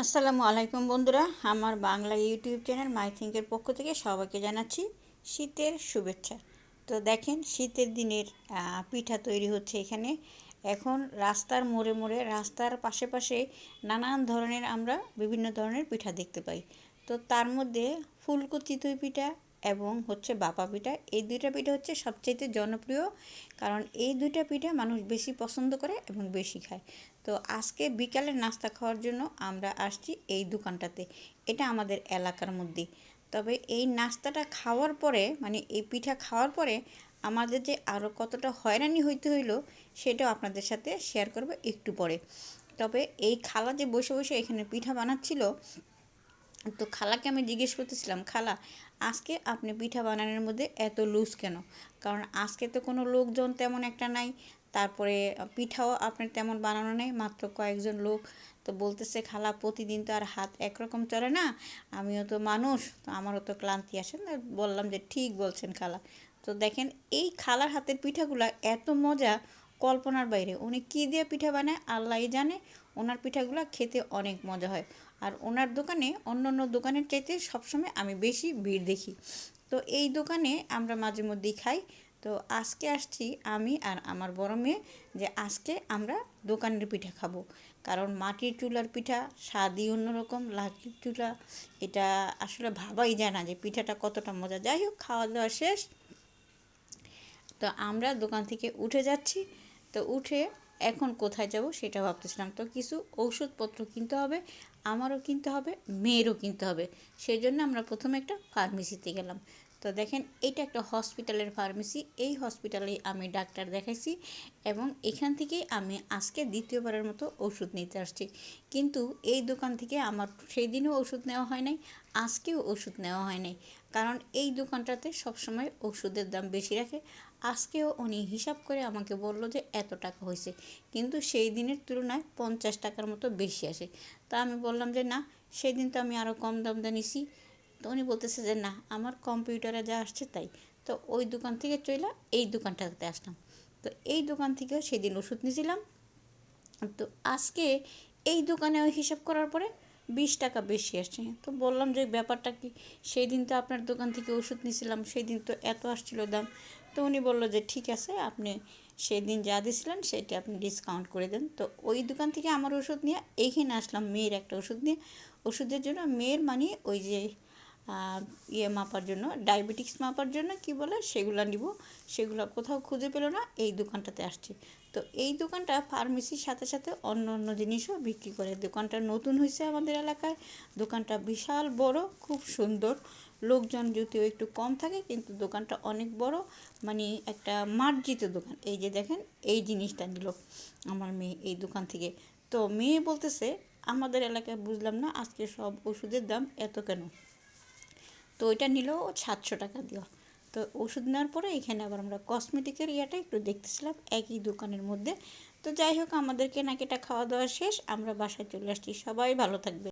আসসালামু আলাইকুম বন্ধুরা, আমার বাংলা ইউটিউব চ্যানেল মাই থিঙ্কের পক্ষ থেকে সবাইকে জানাচ্ছি শীতের শুভেচ্ছা। তো দেখেন, শীতের দিনের পিঠা তৈরি হচ্ছে এখানে। এখন রাস্তার মোড়ে মোড়ে, রাস্তার পাশে পাশে নানান ধরনের আমরা বিভিন্ন ধরনের পিঠা দেখতে পাই। তো তার মধ্যে ফুলকো চিতই পিঠা এবং হচ্ছে বাপা পিঠা। এই দুইটা পিঠা হচ্ছে সবচেয়ে জনপ্রিয়, কারণ এই দুইটা পিঠা মানুষ বেশি পছন্দ করে এবং বেশি খায়। তো আজকে বিকালের নাস্তা খাওয়ার জন্য আমরা আসছি এই দোকানটাতে। এটা আমাদের এলাকার মধ্যে তবে এই নাস্তাটা খাওয়ার পরে মানে এই পিঠা খাওয়ার পরে আমাদের যে আরও কতটা হয়রানি হইতে হইল, সেটাও আপনাদের সাথে শেয়ার করব একটু পরে। তবে এই খালা যে বসে বসে এখানে পিঠা বানাচ্ছিল তো খালাকে আমি জিজ্ঞেস করতেছিলাম, খালা, আজকে আপনি পিঠা বানানোর মধ্যে এত লুজ কেন? কারণ আজকে তো কোনো লোকজন তেমন একটা নাই, তারপরে পিঠাও আপনার তেমন বানানো নেই, মাত্র কয়েকজন লোক। তো বলতেছে, খালা, প্রতিদিন তো আর হাত একরকম চলে না, আমিও তো মানুষ, তো আমারও তো ক্লান্তি আসে। না বললাম যে, ঠিক বলছেন খালা। তো দেখেন, এই খালার হাতের পিঠাগুলো এত মজা কল্পনার বাইরে, উনি কী দিয়ে পিঠা বানায় আল্লাহ জানে ওনার পিঠাগুলো খেতে অনেক মজা হয়। আর ওনার দোকানে অন্য অন্য দোকানের চাইতে সবসময় আমি বেশি ভিড় দেখি। তো এই দোকানে আমরা মাঝে মধ্যেই খাই। তো আজকে আসছি আমি আর আমার বড় মেয়ে যে আজকে আমরা দোকানের পিঠা খাব। কারণ মাটির চুলার পিঠা স্বাদই অন্যরকম লাঠির চুলা, এটা আসলে ভাবাই যায় না যে পিঠাটা কতটা মজা। যাই হোক, খাওয়া দাওয়া শেষ। তো আমরা দোকান থেকে উঠে যাচ্ছি। তো উঠে এখন কোথায় যাব সেটা ভাবতেছিলাম। তো কিছু ঔষধপত্র কিনতে হবে, আমারও কিনতে হবে, মেয়েরও কিনতে হবে। সেই জন্য আমরা প্রথমে একটা ফার্মেসিতে গেলাম। তো দেখেন, এটা একটা হসপিটালের ফার্মেসি। এই হসপিটালে আমি ডাক্তার দেখাইছি এবং এখান থেকেই আমি আজকে দ্বিতীয়বারের মতো ওষুধ নিতে আসছি। কিন্তু এই দোকান থেকে আমার, সেই দিনও ওষুধ নেওয়া হয় নাই, আজকেও ওষুধ নেওয়া হয় নাই। কারণ এই দোকানটাতে সবসময় ওষুধের দাম বেশি রাখে। আজকেও উনি হিসাব করে আমাকে বলল যে, এত টাকা হয়েছে। কিন্তু সেই দিনের তুলনায় পঞ্চাশ টাকার মতো বেশি আসে। তা আমি বললাম যে, না সেই দিন তো আমি আরও কম দাম দা নিছি। তো উনি বলতেছে যে, না, আমার কম্পিউটারে যা আসছে তাই। তো ওই দোকান থেকে চইলা এই দোকানটাতে আসলাম। তো এই দোকান থেকেও সেদিন ওষুধ নিয়েছিলাম তো আজকে এই দোকানে ওই হিসাব করার পরে বিশ টাকা বেশি আসছে। তো বললাম যে ব্যাপারটা কি, সেই দিন তো আপনার দোকান থেকে ওষুধ নিয়েছিলাম সেই দিন তো এত আসছিল দাম। তো উনি বলল যে ঠিক আছে, আপনি সেই দিন যা দিয়েছিলেন সেটা আপনি ডিসকাউন্ট করে দেন। তো ওই দোকান থেকে আমার ওষুধ নিয়ে এইখানে আসলাম, মেয়ের একটা ওষুধ নিয়ে। ওষুধের জন্য মেয়ের মানে ওই যে ইয়ে মাপার জন্য, ডায়াবেটিক্স মাপার জন্য কি বলে, সেগুলো নিব। সেগুলো কোথাও খুঁজে পেল না, এই দোকানটাতে আসছে। তো এই দোকানটা ফার্মেসির সাথে সাথে অন্য অন্য জিনিসও বিক্রি করে। দোকানটা নতুন হয়েছে আমাদের এলাকায়। দোকানটা বিশাল বড়, খুব সুন্দর। লোকজন যদিও একটু কম থাকে, কিন্তু দোকানটা অনেক বড়। মানে একটা মার্জিত দোকান। এই যে দেখেন, এই জিনিসটা নিল আমার মেয়ে এই দোকান থেকে। তো মেয়ে বলতেছে, আমাদের এলাকায় বুঝলাম না আজকে সব ওষুধের দাম এত কেন? তো ওইটা নিল সাতশো টাকা দেওয়া তো ওষুধ নেওয়ার পরে এখানে আবার আমরা কসমেটিকের ইয়েটা একটু দেখতেছিলাম একই দোকানের মধ্যে। তো যাই হোক আমাদের কেনাকাটা খাওয়া দাওয়া শেষ, আমরা বাসায় চলে আসছি। সবাই ভালো থাকবে